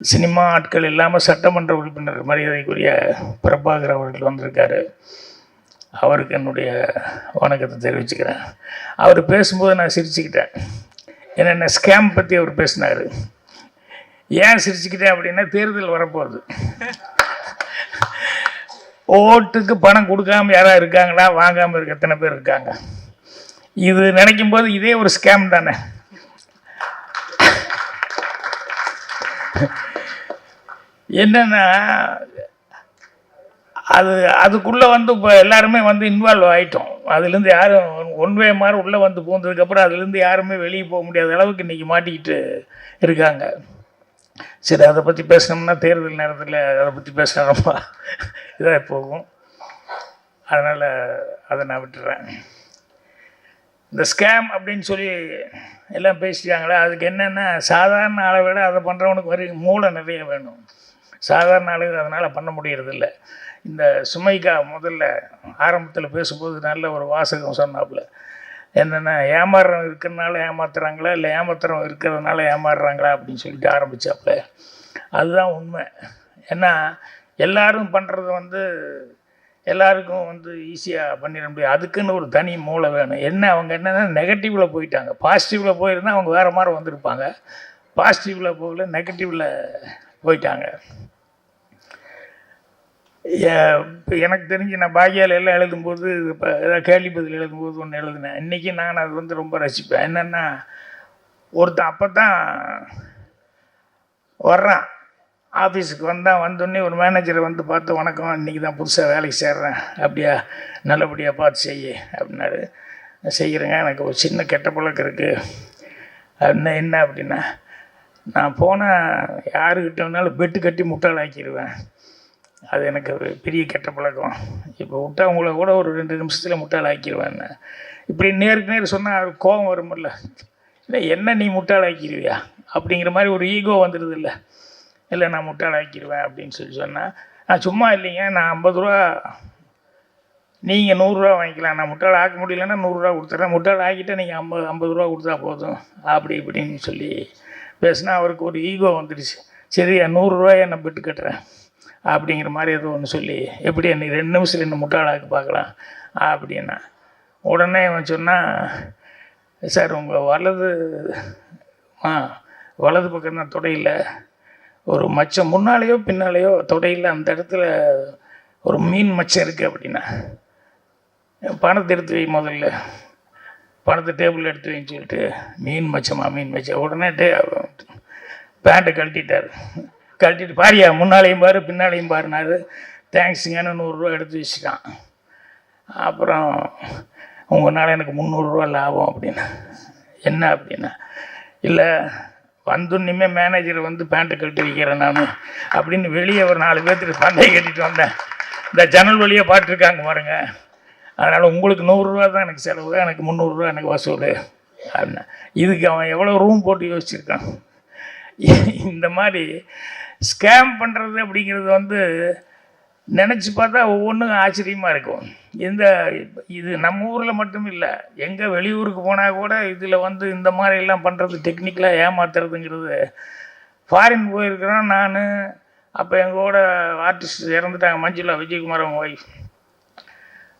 Cinema ஆட்கள் இல்லாமல் சட்டமன்ற உறுப்பினர் மரியாதைக்குரிய பிரபாகர் அவர்கள் வந்திருக்காரு. அவருக்கு என்னுடைய வணக்கத்தை தெரிவிச்சுக்கிறேன். அவர் பேசும்போது நான் சிரிச்சுக்கிட்டேன். என்னென்ன ஸ்கேம் பற்றி அவர் பேசினார். ஏன் சிரிச்சுக்கிட்டேன் அப்படின்னா தேர்தல் வரப்போகுது. ஓட்டுக்கு பணம் கொடுக்காம யாராவது இருக்காங்களா? வாங்காமல் இருக்க எத்தனை பேர் இருக்காங்க? இது நினைக்கும் போது இதே ஒரு ஸ்கேம் தானே. என்னென்னா அது அதுக்குள்ளே வந்து இப்போ எல்லாருமே வந்து இன்வால்வ் ஆகிட்டோம் அதுலேருந்து யாரும் ஒன்வே மாதிரி உள்ளே வந்து பூந்ததுக்கப்புறம் அதுலேருந்து யாருமே வெளியே போக முடியாத அளவுக்கு இன்றைக்கி மாட்டிக்கிட்டு இருக்காங்க. சரி அதை பற்றி பேசினோம்னா தேர்தல் நேரத்தில் அதை பற்றி பேசினா ரொம்ப இதாக போகும். அதனால் அதை நான் விட்டுறேன். இந்த ஸ்கேம் அப்படின்னு சொல்லி எல்லாம் பேசிட்டாங்களே? அதுக்கு என்னென்னா சாதாரண ஆளை விட அதை பண்ணுறவனுக்கு வரி மூளை நிறைய வேணும். சாதாரண ஆளுங்க அதனால் பண்ண முடியறதில்ல. இந்த சுமைக்கா முதல்ல ஆரம்பத்தில் பேசும்போது நல்ல ஒரு வாசகம் சொன்னாப்புல. என்னென்னா ஏமாறுறவன் இருக்கிறனால ஏமாத்துறாங்களா? இல்லை ஏமாத்துறவன் இருக்கிறதுனால ஏமாறுறாங்களா? அப்படின்னு சொல்லிட்டு ஆரம்பித்தாப்புல அதுதான் உண்மை. ஏன்னா எல்லாரும் பண்ணுறது வந்து எல்லாருக்கும் வந்து ஈஸியாக பண்ணிட முடியும். அதுக்குன்னு ஒரு தனி மூளை வேணும். என்ன அவங்க என்னென்னா நெகட்டிவில் போயிட்டாங்க. பாசிட்டிவில் போயிருந்தால் அவங்க வேறு மாதிரி வந்திருப்பாங்க. பாசிட்டிவில் போகல நெகட்டிவில் போயிட்டாங்க. ஏ- எனக்கு தெரிஞ்சு நான் பாக்கியால் எல்லாம் எழுதும்போது இப்போ ஏதாவது கேள்வி பதில் எழுதும்போது ஒன்று எழுதினேன். இன்றைக்கி நான் அது வந்து ரொம்ப ரசிப்பேன். என்னென்னா ஒருத்தன் அப்போ தான் வர்றான். ஆஃபீஸுக்கு வந்தால் வந்தோடனே ஒரு மேனேஜரை வந்து பார்த்து வணக்கம் இன்றைக்கி தான் புதுசாக வேலைக்கு சேர்றேன். அப்படியா? நல்லபடியாக பார்த்து செய்ய. அப்படின்னாரு. செய்கிறேங்க எனக்கு ஒரு சின்ன கெட்ட பழக்கம் இருக்குது அப்படின்னா என்ன? அப்படின்னா நான் போனால் யாருக்கிட்ட வேணாலும் பெட்டு கட்டி முட்டாளாக்கிடுவேன் அது எனக்கு ஒரு பெரிய கெட்ட பழக்கம். இப்போ விட்டா உங்களை கூட ஒரு ரெண்டு நிமிஷத்தில் முட்டாளாக்கிடுவேன் இப்படி நேருக்கு நேர் சொன்னால் கோபம் வருமில்ல இல்லை என்ன நீ முட்டாள் ஆக்கிடுவியா அப்படிங்கிற மாதிரி ஒரு ஈகோ வந்துடுது இல்லை இல்லை நான் முட்டாள் ஆக்கிடுவேன் அப்படின்னு சொல்லி சொன்னால் நான் சும்மா இல்லைங்க நான் ஐம்பது ரூபா நீங்கள் நூறுரூவா வாங்கிக்கலாம். நான் முட்டாள் ஆக்க முடியலன்னா நூறுரூவா கொடுத்துட்றேன் முட்டாள் ஆக்கிட்டால் நீங்கள் ஐம்பது ஐம்பது ரூபா கொடுத்தா போதும் அப்படி இப்படின்னு சொல்லி பேசினா அவருக்கு ஒரு ஈகோ வந்துடுச்சு. சரி நூறுரூவாயை நான் பிட்டு கட்டுறேன். அப்படிங்கிற மாதிரி ஏதோ ஒன்று சொல்லி எப்படி நீ ரெண்டு நிமிஷத்தில் என்ன முட்டாளாக்கு பார்க்கலாம் அப்படின்னா. உடனே அவன் சொன்னால் சார் உங்கள் வலது ஆ வலது பக்கம் தான் தொடையில் ஒரு மச்சம் முன்னாலேயோ பின்னாலேயோ தொடையில் அந்த இடத்துல ஒரு மீன் மச்சம் இருக்குது அப்படின்னா பணத்தை எடுத்து வை முதல்ல. பணத்தை டேபிள் எடுத்து வைன்னு சொல்லிட்டு மீன் மச்சமா மீன் மச்சம் உடனே டே பேண்ட்டை கழட்டிட்டார். கழட்டிட்டு பாரியா முன்னாலையும் பாரு பின்னாலையும் பாருனாரு தேங்க்ஸுங்கன்னு நூறுரூவா எடுத்து வச்சுட்டான். அப்புறம் உங்களால் எனக்கு முந்நூறுரூவா லாபம் அப்படின்னு. என்ன அப்படின்னா இல்லை வந்துன்னுமே மேனேஜர் வந்து பேண்ட்டை கழட்டி வைக்கிறேன் நான் அப்படின்னு வெளியே ஒரு நாலு பேர்த்துக்கு பந்தயம் கட்டிட்டு வந்தேன். இந்த ஜன்னல் வழியாக பாட்டுருக்காங்க பாருங்கள் அதனால் உங்களுக்கு நூறுரூவா தான் எனக்கு செலவு எனக்கு முந்நூறுரூவா எனக்கு வசூல் அப்படின்னா. இதுக்கு அவன் எவ்வளோ ரூம் போட்டு யோசிச்சிருக்கான்? இந்த மாதிரி ஸ்கேம் பண்ணுறது அப்படிங்கிறது வந்து நினச்சி பார்த்தா ஒவ்வொன்றும் ஆச்சரியமாக இருக்கும். இந்த இது நம்ம ஊரில் மட்டும் இல்லை எங்கே வெளியூருக்கு போனால் கூட இதில் வந்து இந்த மாதிரிலாம் பண்ணுறது டெக்னிக்கலாக ஏமாத்துறதுங்கிறது ஃபாரின் போயிருக்கிறோம் நான். அப்போ எங்கள் கூட ஆர்டிஸ்ட் இறந்துட்டாங்க மஞ்சுளா விஜயகுமார் அவங்க ஒய்ஃப்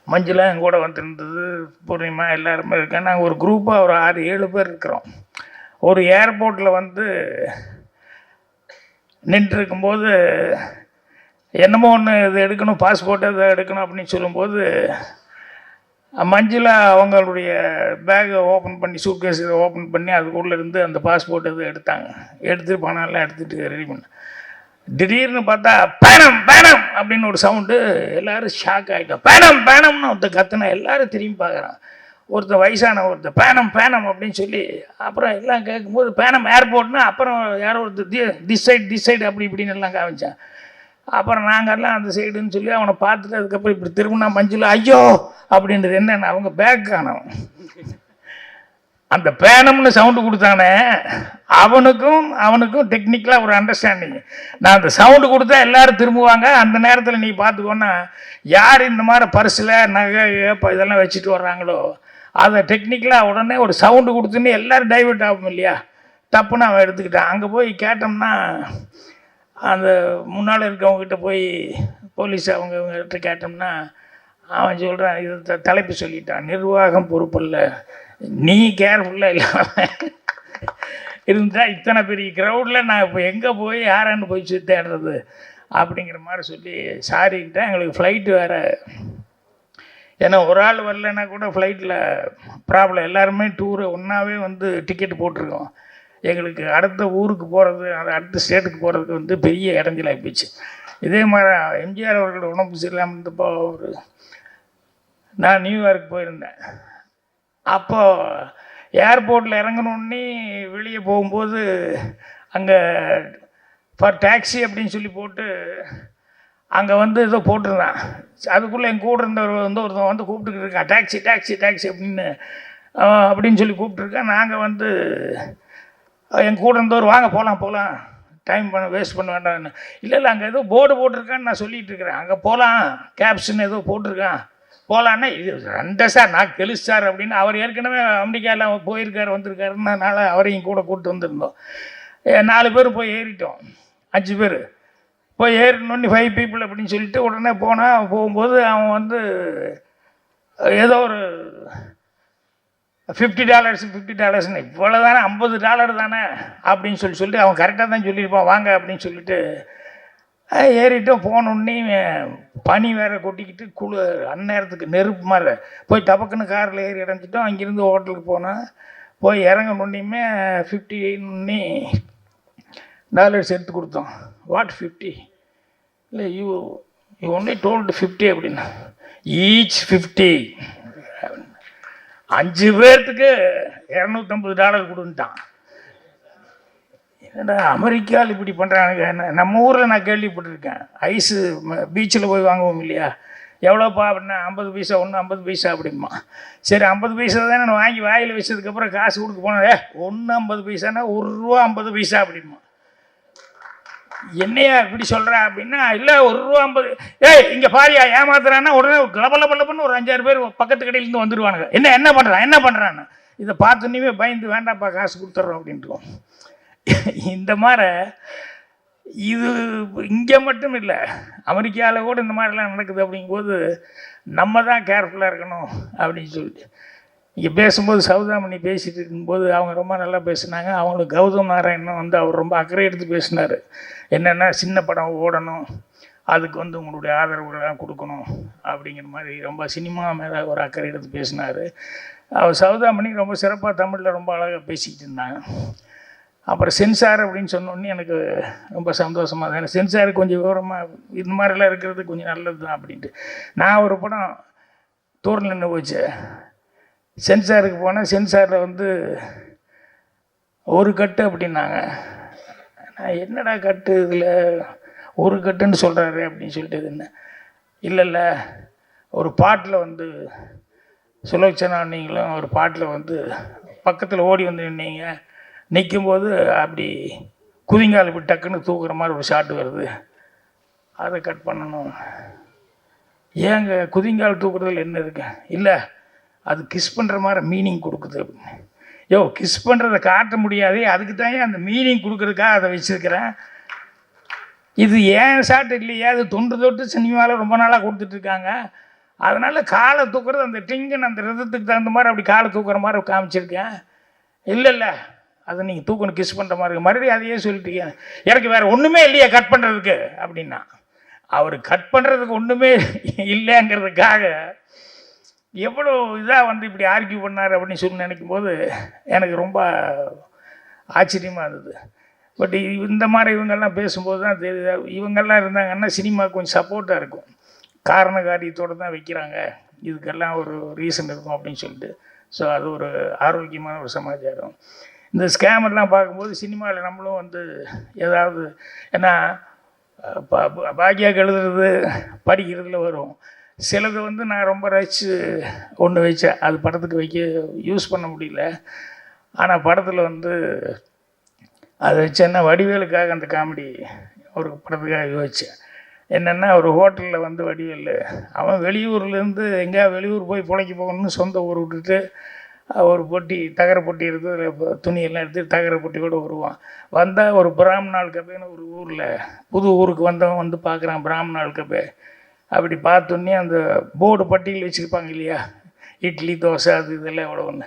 மஞ்சுலாம் என் கூட வந்துருந்தது பூர்ணிமா எல்லாருமே இருக்கேன் நாங்கள் ஒரு குரூப்பாக ஒரு ஆறு ஏழு பேர் இருக்கிறோம். ஒரு ஏர்போர்ட்டில் வந்து நின்றுருக்கும்போது என்னமோ ஒன்று இது எடுக்கணும் பாஸ்போர்ட் இதை எடுக்கணும் அப்படின்னு சொல்லும்போது மஞ்சுளா அவங்களுடைய பேக்கை ஓப்பன் பண்ணி சூட்கேஸ் இதை ஓப்பன் பண்ணி அதுக்குள்ளே இருந்து அந்த பாஸ்போர்ட் இதை எடுத்தாங்க. எடுத்து பணம் எல்லாம் எடுத்துகிட்டு ரெடி பண்ணேன் திடீர்னு பார்த்தா பேனம் பேனம் அப்படின்னு ஒரு சவுண்டு எல்லோரும் ஷாக் ஆகிட்டோம் பேனம் பேனம்னு ஒருத்தர் கத்துனா எல்லாரும் திரும்பி பார்க்குறான். ஒருத்தர் வயசான ஒருத்தர் பேனம் பேனம் அப்படின்னு சொல்லி அப்புறம் எல்லாம் கேட்கும்போது பேனம் ஏர்போர்ட்னா அப்புறம் யாரோ ஒருத்தர் the this side this side அப்படி இப்படின்னு எல்லாம் காமிச்சான். அப்புறம் நாங்கள்லாம் அந்த சைடுன்னு சொல்லி அவனை பார்த்துட்டு அதுக்கப்புறம் இப்படி திரும்பினா மஞ்சள் ஐயோ! அப்படின்றது என்னென்ன அவங்க பேக் காணவன் அந்த பேனம்னு சவுண்டு கொடுத்தானே அவனுக்கும் அவனுக்கும் டெக்னிக்கலாக ஒரு அண்டர்ஸ்டாண்டிங் நான் அந்த சவுண்டு கொடுத்தா எல்லோரும் திரும்புவாங்க. அந்த நேரத்தில் நீ பார்த்துக்கோன்னா யார் இந்த மாதிரி பர்ஸில் நகை இப்போ இதெல்லாம் வச்சுட்டு வர்றாங்களோ அதை டெக்னிக்கலாக உடனே ஒரு சவுண்டு கொடுத்துன்னு எல்லோரும் டைவெர்ட் ஆகும் இல்லையா? தப்புன்னு அவன் எடுத்துக்கிட்டான். அங்கே போய் கேட்டோம்னா அந்த முன்னால் இருக்கவங்ககிட்ட போய் போலீஸ் அவங்க இவங்ககிட்ட கேட்டோம்னா அவன் சொல்கிறான் இது த- தலைப்பு சொல்லிட்டான். நிர்வாகம் பொறுப்பல்ல நீ கேர்ஃபுல்லாக இல்லாமல் இருந்தால் இத்தனை பெரிய க்ரௌடில் நான் இப்போ எங்கே போய் யாரான்னு போய் சுத்தி அப்படிங்கிற மாதிரி சொல்லி சாரிக்கிட்டேன் எங்களுக்கு ஃப்ளைட்டு வேறு. ஏன்னா ஒரு ஆள் வரலன்னா கூட ஃப்ளைட்டில் ப்ராப்ளம் எல்லாருமே டூரு ஒன்றாவே வந்து டிக்கெட் போட்டிருக்கோம். எங்களுக்கு அடுத்த ஊருக்கு போகிறது அது அடுத்த ஸ்டேட்டுக்கு போகிறதுக்கு வந்து பெரிய இடைஞ்சலாகி போச்சு. இதே மாதிரி எம்ஜிஆர் அவர்களோட உடம்பு சரியில்லாமல் இருந்தப்போ ஒரு நான் நியூயார்க் போயிருந்தேன். அப்போது ஏர்போர்ட்டில் இறங்கணுன்னே வெளியே போகும்போது அங்கே ஃபார் டாக்ஸி அப்படின்னு சொல்லி போட்டு அங்கே வந்து ஏதோ போட்டிருந்தான். அதுக்குள்ளே என் கூட இருந்தவர் வந்து ஒருத்தன் வந்து கூப்பிட்டுக்கிட்டு இருக்கான். டாக்ஸி டாக்ஸி டாக்ஸி அப்படின்னு அப்படின்னு சொல்லி கூப்பிட்டுருக்கேன் நாங்கள் வந்து என் கூட இருந்தவர் வாங்க போகலாம் போகலாம் டைம் பண்ண வேஸ்ட் பண்ண வேண்டாம்னு. இல்லை இல்லை அங்கே ஏதோ போர்டு போட்டிருக்கான்னு நான் சொல்லிகிட்டு இருக்கிறேன். அங்கே போகலாம் கேப்ஷன் ஏதோ போட்டிருக்கான். போகலான்னா இது ரெண்ட சார் நான் கெலுசு சார் அப்படின்னு அவர் ஏற்கனவே அமெரிக்காவில் போயிருக்கார் வந்திருக்காருன்றனால அவரையும் கூட கூப்பிட்டு வந்திருந்தோம். ஏ, நாலு பேர் போய் ஏறிட்டோம். அஞ்சு பேர். போய் ஏறினோன்னு ஃபைவ் பீப்புள் அப்படின்னு சொல்லிட்டு உடனே போனால் போகும்போது அவன் வந்து ஏதோ ஒரு ஃபிஃப்டி டாலர்ஸ் ஃபிஃப்டி டாலர்ஸ்னு இவ்வளோ தானே ஐம்பது டாலர் தானே அப்படின்னு சொல்லி சொல்லிட்டு அவன் கரெக்டாக தான் சொல்லியிருப்பான். வாங்க அப்படின்னு சொல்லிட்டு ஏறிட்டோம் போனோடனே பனி வேற கொட்டிக்கிட்டு குளு அந்நேரத்துக்கு நெருப்பு மாதிரி. போய் டபக்குன்னு காரில் ஏறி இறஞ்சிட்டோம் அங்கேருந்து ஹோட்டலுக்கு போனால் போய் இறங்கணுன்னையுமே ஃபிஃப்டி ஒன்னே டாலர்ஸ் எடுத்து கொடுத்தோம். வாட் ஃபிஃப்டி இல்லை you you only told fifty அப்படின்னா. ஈச் ஃபிஃப்டி அஞ்சு பேர்த்துக்கு இரநூத்தம்பது டாலர் கொடுன்ட்டான். அமெரிக்காவில் இப்படி பண்ணுறானுங்க என்ன- நம்ம ஊரில் நான் கேள்விப்பட்டிருக்கேன். ஐஸு பீச்சில் போய் வாங்குவோம் இல்லையா? எவ்வளோப்பா அப்படின்னா ஐம்பது பைசா ஒன்று ஐம்பது பைசா அப்படிமா சரி ஐம்பது பைசா தானே நான் வாங்கி வாயில் வச்சதுக்கப்புறம் காசு கொடுக்க போனேன். ஏ ஒன்று ஐம்பது பைசானா ஒரு ரூபா ஐம்பது பைசா அப்படிமா என்னையா இப்படி சொல்கிறா அப்படின்னா இல்லை ஒரு ரூபா ஐம்பது ஏய் இங்கே பாரியா ஏமாத்துறான்னா உடனே கலபல பல்லப்பன்னு ஒரு அஞ்சாறு பேர் பக்கத்து கடையிலேருந்து வந்துடுவானுங்க என்ன என்ன பண்ணுறான் என்ன பண்ணுறான்னு இதை பார்த்துன்னே பயந்து வேண்டாம்ப்பா காசு கொடுத்துட்றோம் அப்படின்ட்டுருவோம். இந்த மாதிரி இது இங்கே மட்டும் இல்லை. அமெரிக்காவில் கூட இந்த மாதிரிலாம் நடக்குது அப்படிங்கும்போது நம்ம தான் கேர்ஃபுல்லாக இருக்கணும் அப்படின்னு சொல்லிட்டு. இங்கே பேசும்போது சௌதாமணி பேசிகிட்டு இருக்கும்போது அவங்க ரொம்ப நல்லா பேசுனாங்க. அவங்களுக்கு கௌதம் நாராயணன் வந்து அவர் ரொம்ப அக்கறை எடுத்து பேசினார். என்னென்னா சின்ன படம் ஓடணும். அதுக்கு வந்து உங்களுடைய ஆதரவுகள்லாம் கொடுக்கணும் அப்படிங்கிற மாதிரி ரொம்ப சினிமா மேலே ஒரு அக்கறை எடுத்து பேசினார். அவர் சௌதாமணி ரொம்ப சிறப்பாக தமிழில் ரொம்ப அழகாக பேசிக்கிட்டு இருந்தாங்க. அப்புறம் சென்சார் அப்படின்னு சொன்னோன்னே எனக்கு ரொம்ப சந்தோஷமாக தான் சென்சார் கொஞ்சம் விவரமாக இந்த மாதிரிலாம் இருக்கிறது கொஞ்சம் நல்லது தான் அப்படின்ட்டு. நான் ஒரு படம் தூரில் நின்று போச்சு சென்சாருக்கு போனால் சென்சாரில் வந்து ஒரு கட்டு அப்படின்னாங்க. நான் என்னடா கட்டு இதில்? ஒரு கட்டுன்னு சொல்கிறாரு அப்படின்னு சொல்லிட்டு இருந்தேன் இல்லை இல்லை. ஒரு பாட்டில் வந்து சுலோச்சனா நீங்களும் ஒரு பாட்டில் வந்து பக்கத்தில் ஓடி வந்து நின்னீங்க. நிற்கும்போது அப்படி குதிங்கால் இப்படி டக்குன்னு தூக்குற மாதிரி ஒரு ஷாட் வருது. அதை கட் பண்ணணும். ஏங்க குதிங்கால் தூக்குறதுல என்ன இருக்கு? இல்லை அது கிஸ் பண்ணுற மாதிரி மீனிங் கொடுக்குது. அப்படின்னு யோ கிஸ் பண்ணுறதை காட்ட முடியாது அதுக்கு தான் அந்த மீனிங் கொடுக்குறதுக்காக அதை வச்சுருக்கிறேன்? இது ஏன் ஷாட் இல்லையா? அது தொன்று தொட்டு சினிமாவில் ரொம்ப நாளாக கொடுத்துட்ருக்காங்க அதனால் காலை தூக்குறது அந்த டிங்கன் அந்த ரதத்துக்கு தகுந்த மாதிரி அப்படி காலை தூக்குற மாதிரி காமிச்சிருக்கேன். இல்லை இல்லை. அதை நீங்கள் தூக்கணும் கிஸ் பண்ணுற மாதிரி இருக்கு. மறுபடியும் அதையே சொல்லிட்டீங்க. எனக்கு வேறு ஒன்றுமே இல்லையே கட் பண்ணுறதுக்கு அப்படின்னா. அவர் கட் பண்ணுறதுக்கு ஒன்றுமே இல்லைங்கிறதுக்காக எவ்வளோ இதாக வந்து இப்படி ஆர்கியூ பண்ணார் அப்படின்னு சொல்லி நினைக்கும் போது எனக்கு ரொம்ப ஆச்சரியமாக இருந்தது. பட் இந்த மாதிரி இவங்கெல்லாம் பேசும்போது தான் தெரியுது. இவங்கெல்லாம் இருந்தாங்கன்னா சினிமா கொஞ்சம் சப்போர்ட்டாக இருக்கும். காரண காரியத்தோடு தான் வைக்கிறாங்க. இதுக்கெல்லாம் ஒரு ரீசன் இருக்கும் அப்படின்னு சொல்லிட்டு. ஸோ அது ஒரு ஆரோக்கியமான ஒரு சமாச்சாரம். இந்த ஸ்கேமெல்லாம் பார்க்கும்போது சினிமாவில் நம்மளும் வந்து ஏதாவது ஏன்னா பா- பா- எழுதுறது படிக்கிறதுல வரும். சிலது வந்து நான் ரொம்ப ரசித்து ஒன்று வச்சேன். அது படத்துக்கு வைக்க யூஸ் பண்ண முடியல. ஆனால் படத்தில் வந்து அதை வச்சேன்னா வடிவேலுக்காக அந்த காமெடி ஒரு படத்துக்காக யோசித்தேன் என்னென்னா ஒரு ஹோட்டலில் வந்து வடிவேல் அவன் வெளியூர்லேருந்து எங்கேயா வெளியூர் போய் பிழைக்க போகணும்னு சொந்த ஊர் விட்டுட்டு ஒரு பொட்டி தகர பொட்டி எடுத்து அதில் இப்போ துணியெல்லாம் எடுத்து தகர பொட்டி கூட வருவான் வந்தால் ஒரு பிராமணாள் கப்பேன்னு ஒரு ஊரில் புது ஊருக்கு வந்தவன் வந்து பார்க்குறான் பிராமணாள் கப்பே அப்படி பார்த்தோன்னே அந்த போர்டு பட்டியல் வச்சுருப்பாங்க இல்லையா? இட்லி தோசை அது இதெல்லாம் எவ்வளோ ஒன்று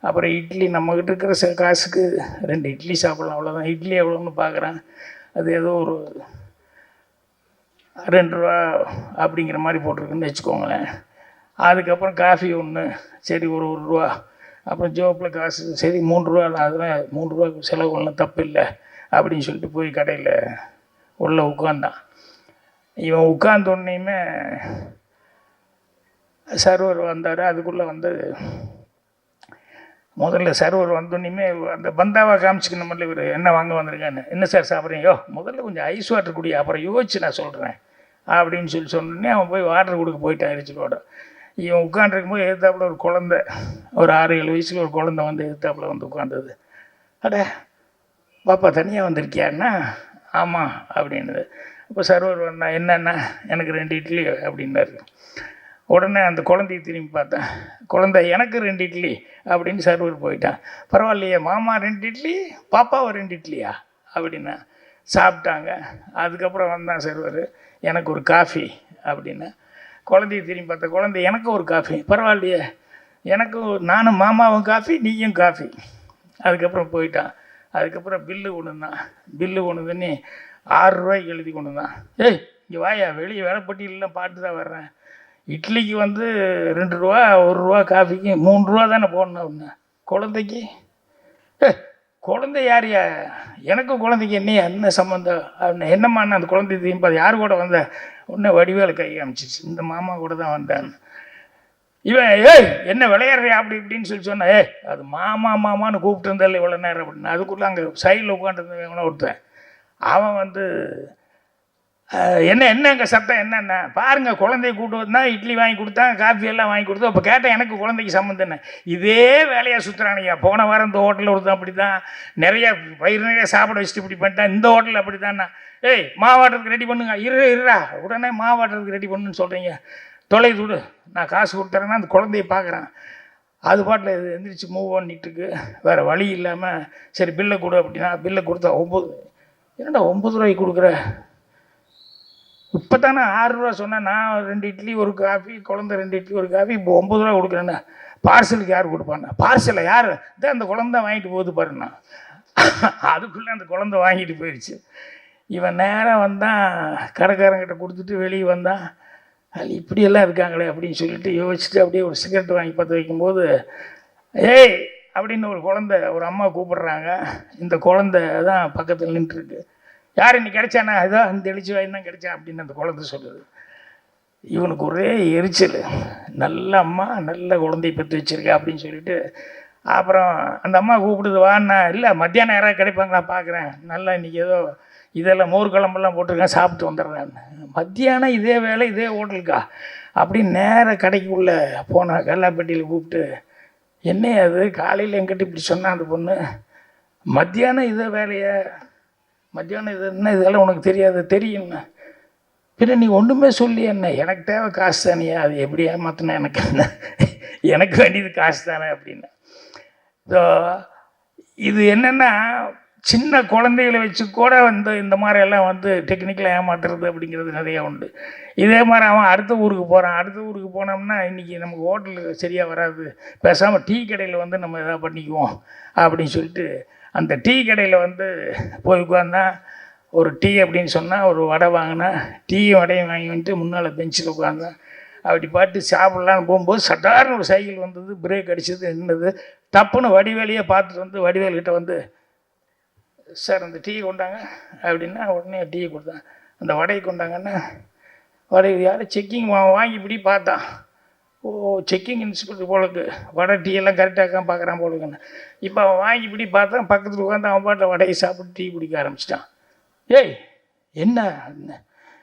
அப்புறம் இட்லி நம்மக்கிட்ட இருக்கிற ச காசுக்கு ரெண்டு இட்லி சாப்பிடலாம் அவ்வளோதான் இட்லி எவ்வளோன்னு பார்க்குறான் அது ஏதோ ஒரு ரெண்டு ரூபா அப்படிங்கிற மாதிரி போட்டிருக்குன்னு வச்சுக்கோங்களேன். அதுக்கப்புறம் காஃபி ஒன்று சரி ஒரு ஒரு ரூபா. அப்புறம் ஜோப்பில் காசு சரி மூன்று ரூபா அதெல்லாம் மூன்று ரூபா செலவு ஒன்றும் தப்பு இல்லை அப்படின்னு சொல்லிட்டு போய் கடையில் உள்ளே உட்காந்தான் இவன் உட்கார்ந்த உடனேயுமே சர்வர் வந்தார் அதுக்குள்ளே வந்து முதல்ல சர்வர் வந்தோடனேயுமே அந்த பந்தாவா காமிச்சிக்கணுமில்ல இவர் என்ன வாங்க வந்திருக்கான்னு? என்ன சார் சாப்பிட்றீங்க? முதல்ல கொஞ்சம் ஐஸ் வாட்டர் குடி அப்புறம் யோசிச்சு நான் சொல்கிறேன் அப்படின்னு சொல்லி சொன்னோடனே அவன் போய் வாட்டர் கொடுக்க போயிட்டான் எரிச்சலோட. இவன் உட்காண்டிருக்கும்போது எதிர்த்தாப்புல ஒரு குழந்த ஒரு ஆறு ஏழு வயசில் ஒரு குழந்த வந்து எதிர்த்தாப்புல வந்து உட்காந்தது அட பாப்பா தனியாக வந்திருக்கியான்னா ஆமாம் அப்படின்னுது. இப்போ சர்வர் வந்தா என்னென்னா எனக்கு ரெண்டு இட்லி அப்படின்னாரு. உடனே அந்த குழந்தைய திரும்பி பார்த்தேன். குழந்தை எனக்கு ரெண்டு இட்லி அப்படின்னு சர்வர் போயிட்டான். பரவாயில்லையே மாமா ரெண்டு இட்லி பாப்பாவை ரெண்டு இட்லியா? அப்படின்னா சாப்பிட்டாங்க. அதுக்கப்புறம் வந்தான் சர்வர் எனக்கு ஒரு காஃபி அப்படின்னா குழந்தைய திரும்பி பார்த்த குழந்தை எனக்கு ஒரு காஃபி பரவாயில்லையே. எனக்கும் நானும் மாமாவும் காஃபி நீயும் காஃபி அதுக்கப்புறம் போயிட்டான். அதுக்கப்புறம் பில்லு கொண்டு வந்தான் பில்லு கொண்டு வந்து ஆறு ரூபாய்க்கு எழுதி கொண்டு வந்தான் ஏய் இங்கே வாயா வெளியே வேலைப்பட்டியலாம் பார்த்து தான் வர்றேன். இட்லிக்கு வந்து ரெண்டு ரூபா ஒரு ரூபா காஃபிக்கு மூணு ரூபா தானே போடணும் அப்படின்னா. குழந்தைக்கு? ஏ குழந்தை யாரையா எனக்கும் குழந்தைக்கு என்ன என்ன சம்மந்தம் அப்படின்னு என்னம்மா அந்த குழந்தை திரும்பி யார் கூட வந்த? உடனே வடிவேல் கை அமைச்சிச்சு இந்த மாமா கூட தான் வந்தான் இவன் ஏய் என்ன விளையாடுறியா? அப்படி இப்படின்னு சொல்லி சொன்ன ஏய் அது மாமா மாமான்னு கூப்பிட்டு இருந்தால இவ்வளோ நேரம் அப்படின்னு. அதுக்குள்ளே அங்கே சைடில் உட்காந்துருந்தவன ஒருத்தன். அவன் வந்து என்ன என்ன அங்கே சத்தம் என்னென்ன? பாருங்க குழந்தைய கூட்டு வந்தா இட்லி வாங்கி கொடுத்தான் காஃபி எல்லாம் வாங்கி கொடுத்தோம் அப்போ கேட்டேன் எனக்கு குழந்தைக்கு சம்மந்தம் என்ன? இதே வேலையாக சுற்றுறானுங்க போன வாரம் இந்த ஹோட்டலில் ஒருத்தன் அப்படி தான் நிறைய பயிர் நிறைய சாப்பிட வச்சுட்டு இப்படி பண்ணிட்டான். இந்த ஹோட்டலில் அப்படி தானே ஏய் மாவாட்டுறதுக்கு ரெடி பண்ணுங்க. இரு இருடா. உடனே மாவாட்டுறதுக்கு ரெடி பண்ணுன்னு சொல்கிறீங்க தொலை விடு நான் காசு கொடுத்துறேன்னா அந்த குழந்தைய பார்க்குறேன். அது பாட்டில் இது எந்திரிச்சு மூவ் பண்ணிட்டுருக்கு வேறு வழி இல்லாமல் சரி பில்லை கொடு அப்படின்னா பில்லை கொடுத்தா ஒம்பது என்னடா ஒம்பது ரூபாய்க்கு கொடுக்குற? இப்போ தானே ஆறு ரூபா சொன்னேன் நான் ரெண்டு இட்லி ஒரு காஃபி குழந்தை ரெண்டு இட்லி ஒரு காஃபி இப்போ ஒம்பது ரூபா கொடுக்குறேன்னா பார்சலுக்கு யார் கொடுப்பாண்ணா பார்சலை யார்? தான் அந்த குழந்த வாங்கிட்டு போகுது பாருண்ணா. அதுக்குள்ளே அந்த குழந்த வாங்கிட்டு போயிடுச்சு இவன் நேராக வந்தான் கடைக்காரங்கிட்ட கொடுத்துட்டு வெளியே வந்தான் அது இப்படியெல்லாம் இருக்காங்களே அப்படின்னு சொல்லிட்டு யோசிச்சுட்டு அப்படியே ஒரு சிகரெட் வாங்கி பார்த்து வைக்கும்போது ஏய்! அப்படின்னு ஒரு குழந்த ஒரு அம்மா கூப்பிடுறாங்க. இந்த குழந்த தான் பக்கத்தில் நின்றுருக்கு. யார் இன்னைக்கு கிடைச்சானா? ஏதோ அந்த எழுச்சி வாங்கி தான் கிடைச்சா? அப்படின்னு அந்த குழந்தை சொல்லுது. இவனுக்கு ஒரே எரிச்சல். நல்ல அம்மா நல்ல குழந்தைய பெற்று வச்சுருக்கா அப்படின்னு சொல்லிட்டு அப்புறம் அந்த அம்மா கூப்பிடுது வாண்ணா இல்லை மத்தியானம் யாராவது கிடைப்பாங்களா? பார்க்குறேன் நல்லா இன்றைக்கி ஏதோ இதெல்லாம் மோர் குழம்பெல்லாம் போட்டிருக்கேன் சாப்பிட்டு வந்துடுறேன். மத்தியானம் இதே வேலை இதே ஹோட்டலுக்கா? அப்படின்னு நேர கடைக்குள்ளே போனேன் கல்லாப்பட்டியில் கூப்பிட்டு என்ன அது காலையில் என்கிட்ட இப்படி சொன்னான் அந்த பொண்ணு? மத்தியானம் இதே வேலையை? மத்தியானம் இது என்ன இதெல்லாம் உனக்கு தெரியாது தெரியும் பின்ன நீ ஒன்றுமே சொல்லி என்ன? எனக்கு தேவை காசு தானியா? அது எப்படி ஏமாத்தினா எனக்கு எனக்கு வேண்டியது காசு தானே அப்படின்னு. ஸோ இது என்னென்னா சின்ன குழந்தைகளை வச்சு கூட வந்து இந்த மாதிரி எல்லாம் வந்து டெக்னிக்கலாக ஏமாத்துறது அப்படிங்கிறது நிறைய உண்டு. இதே மாதிரி அவன் அடுத்த ஊருக்கு போகிறான் அடுத்த ஊருக்கு போனோம்னா இன்றைக்கி நமக்கு ஹோட்டலுக்கு சரியாக வராது. பேசாமல் டீ கடையில் வந்து நம்ம எதாவது பண்ணிக்குவோம் அப்படின்னு சொல்லிட்டு அந்த டீ கடையில் வந்து போய் உட்காந்தா ஒரு டீ அப்படின்னு சொன்னால் ஒரு வடை வாங்கினா டீயும் வடையும் வாங்கி வந்துட்டு முன்னால் பெஞ்சில் உட்காந்தேன் அப்படி பாட்டு சாப்பிட்லான்னு போகும்போது சட்டார்னு ஒரு சைக்கிள் வந்தது பிரேக் அடிச்சது நின்னது. தப்புன்னு வடிவேலையே பார்த்துட்டு வந்து வடிவேல்கிட்ட வந்து சார் அந்த டீ கொண்டாங்க. அப்படின்னா உடனே டீ கொடுத்தேன். அந்த வடையை கொண்டாங்கன்னா வடை யார் செக்கிங் வாங்கி இப்படி பார்த்தான். ஓ செக்கிங் இன்ஸ்பெக்டர் போலக்கு. வடை டீ எல்லாம் கரெக்டாக பார்க்குறான் போலக்குன்னு. இப்போ அவன் வாங்கி இப்படி பார்த்தான். பக்கத்தில் உட்காந்து அவன் பாட்டில் வடையை சாப்பிட்டு டீ குடிக்க ஆரம்பிச்சிட்டான். ஏய் என்ன?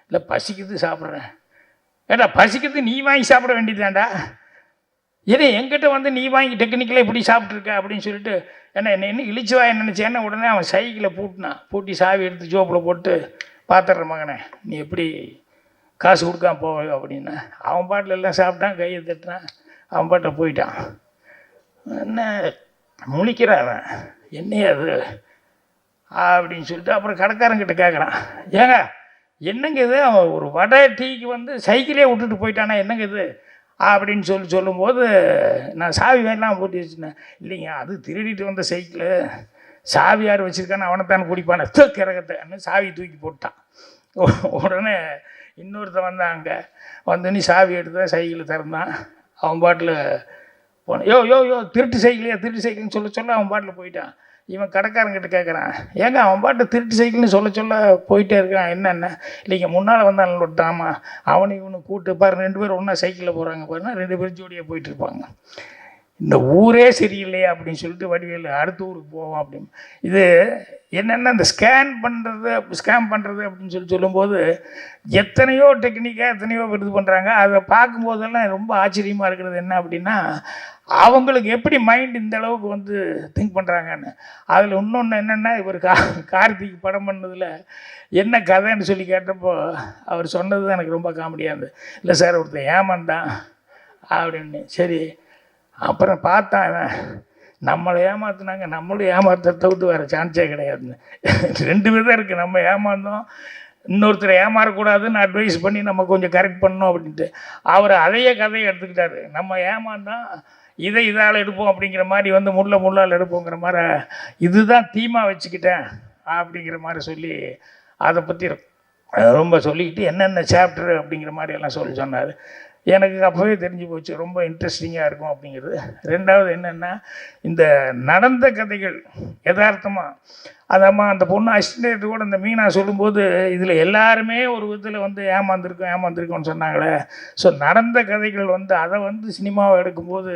இல்லை பசிக்குது சாப்பிட்றேன். ஏடா பசிக்கிறது நீ வாங்கி சாப்பிட வேண்டியதுதான்டா. ஏதே என்கிட்ட வந்து நீ வாங்கி டெக்னிக்கலாக இப்படி சாப்பிட்ருக்க அப்படின்னு சொல்லிட்டு என்ன என்ன என்ன இழிச்சு வாய் நினச்சேன்னா உடனே அவன் சைக்கிளை பூட்டினான். பூட்டி சாவி எடுத்து ஜோப்பில் போட்டு பார்த்துட்ற மகனே நீ எப்படி காசு கொடுக்காம போவ அப்படின்னா. அவன் பாட்டில் எல்லாம் சாப்பிட்டான் கையை தட்டினான் அவன் பாட்டில் போயிட்டான். என்ன முழிக்கிறான் அவன். என்னையா அது? அப்படின்னு சொல்லிட்டு அப்புறம் கடைக்காரங்கிட்ட கேட்குறான் ஏங்க என்னங்க இது? அவன் ஒரு வடை டீக்கு வந்து சைக்கிளே விட்டுட்டு போயிட்டானா என்னங்க இது? அப்படின்னு சொல்லி சொல்லும்போது நான் சாவி வேணாம் போட்டு வச்சுனேன் இல்லைங்க அது திருடிட்டு வந்த சைக்கிளு. சாவி யார் வச்சுருக்கான்னு அவனைத்தான் குடிப்பானே கிரகத்தைன்னு சாவி தூக்கி போட்டான் உடனே இன்னொருத்தன் வந்தான் அங்கே. வந்து நீ சாவி எடுத்து சைக்கிள் திறந்தான். அவன் பாட்டில் போனான். யோ யோ யோ திருட்டு சைக்கிளையா திருட்டு சைக்கிள்னு சொல்ல சொல்ல அவன் பாட்டில் போயிட்டான். இவன் கடைக்காரங்கிட்ட கேட்குறான் ஏங்க அவன் பாட்டு திருட்டு சைக்கிள்னு சொல்ல சொல்ல போயிட்டே இருக்கான் என்னென்ன? இல்லைங்க முன்னால் வந்தாலும் விட்டாமா அவனை இவனு கூட்டு பாரு ரெண்டு பேரும் ஒன்றா சைக்கிளில் போகிறாங்க பாருன்னா ரெண்டு பேரும் ஜோடியாக போயிட்டு இருப்பாங்க. இந்த ஊரே சரியில்லையா அப்படின்னு சொல்லிட்டு வடிவேலு அடுத்த ஊருக்கு போவோம் அப்படின்னு. இது என்னென்ன இந்த ஸ்கேன் பண்ணுறது ஸ்கேன் பண்ணுறது அப்படின்னு சொல்லி சொல்லும்போது எத்தனையோ டெக்னிக்காக எத்தனையோ இது பண்ணுறாங்க அதை பார்க்கும்போதெல்லாம் ரொம்ப ஆச்சரியமாக இருக்கிறது என்ன அப்படின்னா அவங்களுக்கு எப்படி மைண்ட் இந்த அளவுக்கு வந்து திங்க் பண்ணுறாங்கன்னு அதில் இன்னொன்று என்னென்னா இவர் கா கார்த்திக் படம் பண்ணதில் என்ன கதைன்னு சொல்லி கேட்டப்போ அவர் சொன்னது தான் எனக்கு ரொம்ப காமெடியாக இருந்தது. இல்லை சார் ஒருத்தன் ஏமாந்தான் அப்படின்னு. சரி அப்புறம் பார்த்தான் அவன் நம்மளை ஏமாத்தினாங்க நம்மளும் ஏமாத்த தவிர்த்து வேறு சான்ஸே கிடையாதுன்னு. ரெண்டு விதம் இருக்குது நம்ம ஏமாந்தோம் இன்னொருத்தரை ஏமாறக்கூடாதுன்னு அட்வைஸ் பண்ணி நம்ம கொஞ்சம் கரெக்ட் பண்ணணும் அப்படின்ட்டு. அவர் அதையே கதையை எடுத்துக்கிட்டாரு. நம்ம ஏமாந்தான் இதை இதால் எடுப்போம் அப்படிங்கிற மாதிரி வந்து முள்ள முள்ளால் எடுப்போங்கிற மாதிரி இதுதான் தீமா வச்சுக்கிட்டேன் அப்படிங்கிற மாதிரி சொல்லி அதை பற்றி ரொம்ப சொல்லிக்கிட்டு என்னென்ன சாப்டர் அப்படிங்கிற மாதிரி எல்லாம் சொல்லி சொன்னார். எனக்கு அப்போவே தெரிஞ்சு போச்சு ரொம்ப இன்ட்ரெஸ்டிங்காக இருக்கும் அப்படிங்கிறது. ரெண்டாவது என்னென்னா இந்த நடந்த கதைகள் யதார்த்தமாக அதம்மா அந்த பொண்ணு அசிஸ்டன்ட் கூட இந்த மீனா சொல்லும்போது இதில் எல்லாருமே ஒரு விதத்தில் வந்து ஏமாந்துருக்கோம் ஏமாந்துருக்கோம்னு சொன்னாங்களே. ஸோ நடந்த கதைகள் வந்து அதை வந்து சினிமாவை எடுக்கும்போது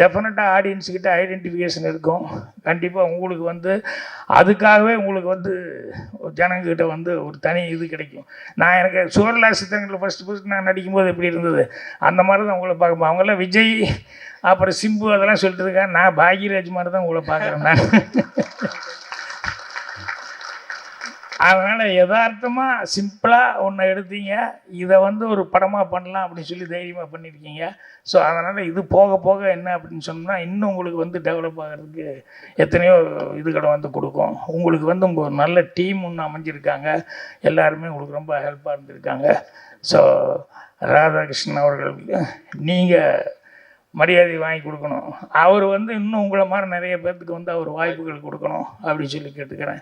டெஃபினட்டாக ஆடியன்ஸுக்கிட்ட ஐடென்டிஃபிகேஷன் இருக்கும். கண்டிப்பாக உங்களுக்கு வந்து அதுக்காகவே உங்களுக்கு வந்து ஜனங்கிட்ட வந்து ஒரு தனி இது கிடைக்கும். நான் எனக்கு சுவர்லா சித்திரங்களில் ஃபஸ்ட்டு ஃபஸ்ட் நான் நடிக்கும்போது எப்படி இருந்தது? அந்த மாதிரி தான் உங்களை பார்க்கும்போது. அவங்களாம் விஜய் அப்புறம் சிம்பு அதெல்லாம் சொல்லிட்டு இருக்கேன் நான் பாக்யராஜ் மாதிரி தான் உங்களை பார்க்குறேன். நான். அதனால் யதார்த்தமாக சிம்பிளாக ஒன்று எடுத்தீங்க. இதை வந்து ஒரு படமாக பண்ணலாம் அப்படின்னு சொல்லி தைரியமாக பண்ணியிருக்கீங்க. ஸோ அதனால் இது போக போக என்ன அப்படின்னு சொன்னால் இன்னும் உங்களுக்கு வந்து டெவலப் ஆகிறதுக்கு எத்தனையோ இதுகளை வந்து கொடுக்கும். உங்களுக்கு வந்து உங்கள் ஒரு நல்ல டீம் ஒன்று அமைஞ்சிருக்காங்க. எல்லாருமே உங்களுக்கு ரொம்ப ஹெல்ப்பாக இருந்திருக்காங்க. ஸோ ராதாகிருஷ்ணன் அவர்களுக்கு நீங்கள் மரியாதை வாங்கி கொடுக்கணும். அவர் வந்து இன்னும் உங்களை மாதிரி நிறைய பேர்த்துக்கு வந்து அவர் வாய்ப்புகள் கொடுக்கணும் அப்படின்னு சொல்லி கேட்டுக்கிறேன்.